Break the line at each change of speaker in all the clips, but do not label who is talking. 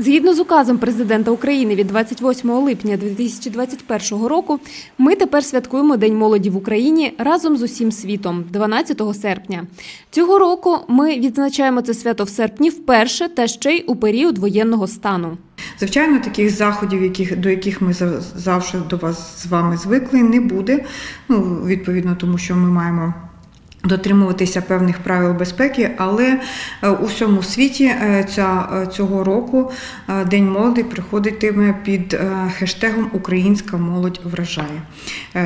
Згідно з указом президента України від 28 липня 2021 року, ми тепер святкуємо День молоді в Україні разом з усім світом 12 серпня. Цього року ми відзначаємо це свято в серпні вперше та ще й у період воєнного стану.
Звичайно, таких заходів, яких, до яких ми за- завжди до вас з вами звикли, не буде. Ну, відповідно, тому що ми маємо. Дотримуватися певних правил безпеки, але е, у всьому світі е, ця, е, цього року День молоді приходитиме під хештегом Українська молодь вражає,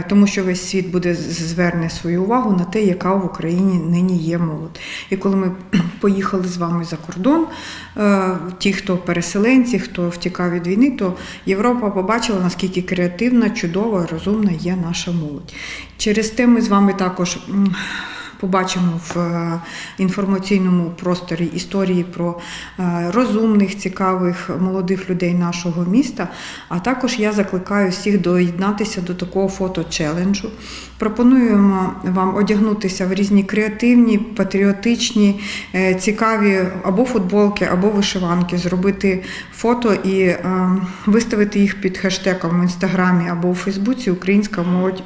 тому що весь світ буде зверне свою увагу на те, яка в Україні нині є молодь. І коли ми поїхали з вами за кордон, ті, хто переселенці, хто втікав від війни, то Європа побачила, наскільки креативна, чудова, розумна є наша молодь. Через те ми з вами також. Побачимо в е, інформаційному просторі історії про е, розумних, цікавих молодих людей нашого міста. А також я закликаю всіх доєднатися до такого фото-челенджу. Пропонуємо вам одягнутися в різні креативні, патріотичні, е, цікаві або футболки, або вишиванки, зробити фото і виставити їх під хештегом в інстаграмі або у Фейсбуці Українська молодь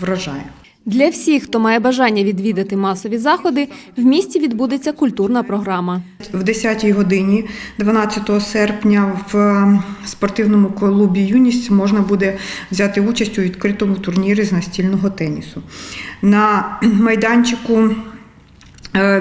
вражає.
Для всіх, хто має бажання відвідати масові заходи, в місті відбудеться культурна програма.
В 10-й годині 12 серпня в е, спортивному клубі Юність можна буде взяти участь у відкритому турнірі з настільного тенісу. На майданчику е,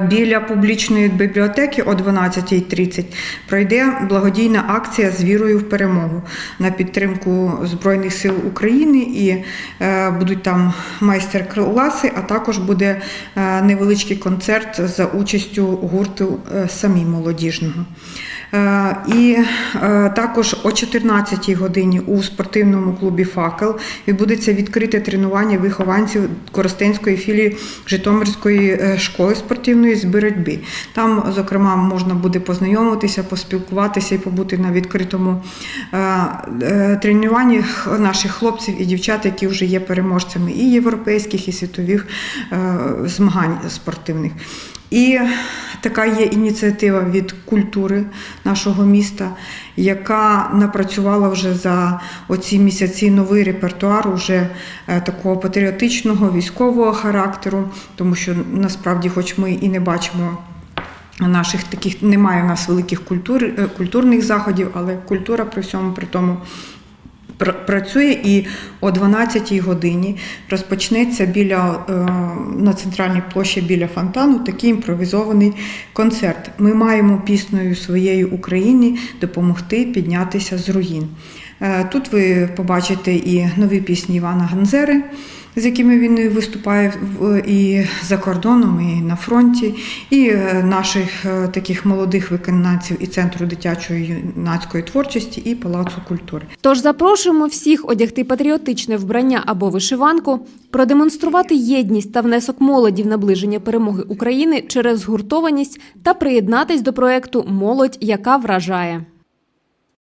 біля публічної бібліотеки о 12.30 пройде благодійна акція з вірою в перемогу на підтримку Збройних сил України і е, будуть там майстер-класи, а також буде е, невеличкий концерт за участю гурту е, самі молодіжного. Е, І е, також о 14-й годині у спортивному клубі Факел відбудеться відкрите тренування вихованців Коростенської філії Житомирської е, школи спортивної з боротьби. Там, зокрема, можна буде познайомитися, поспілкуватися і побути на відкритому тренуванні наших хлопців і дівчат, які вже є переможцями і європейських, і світових змагань спортивних. І така є ініціатива від культури нашого міста, яка напрацювала вже за оці місяці новий репертуар уже е, такого патріотичного військового характеру, тому що насправді, хоч ми і не бачимо. Наших таких немає у нас великих культур, е, культурних заходів, але культура при всьому при тому працює і о 12-й годині розпочнеться біля е, на центральній площі біля фонтану такий імпровізований концерт. Ми маємо піснею своєї України допомогти піднятися з руїн. Е, Тут ви побачите і нові пісні Івана Ганзери, з якими він виступає і за кордоном, і на фронті, і е, наших е, таких молодих виконавців і центру дитячої юнацької творчості, і Палацу культури.
Тож запрошуємо всіх одягти патріотичне вбрання або вишиванку, продемонструвати єдність та внесок молоді в наближення перемоги України через згуртованість та приєднатись до проекту Молодь, яка вражає.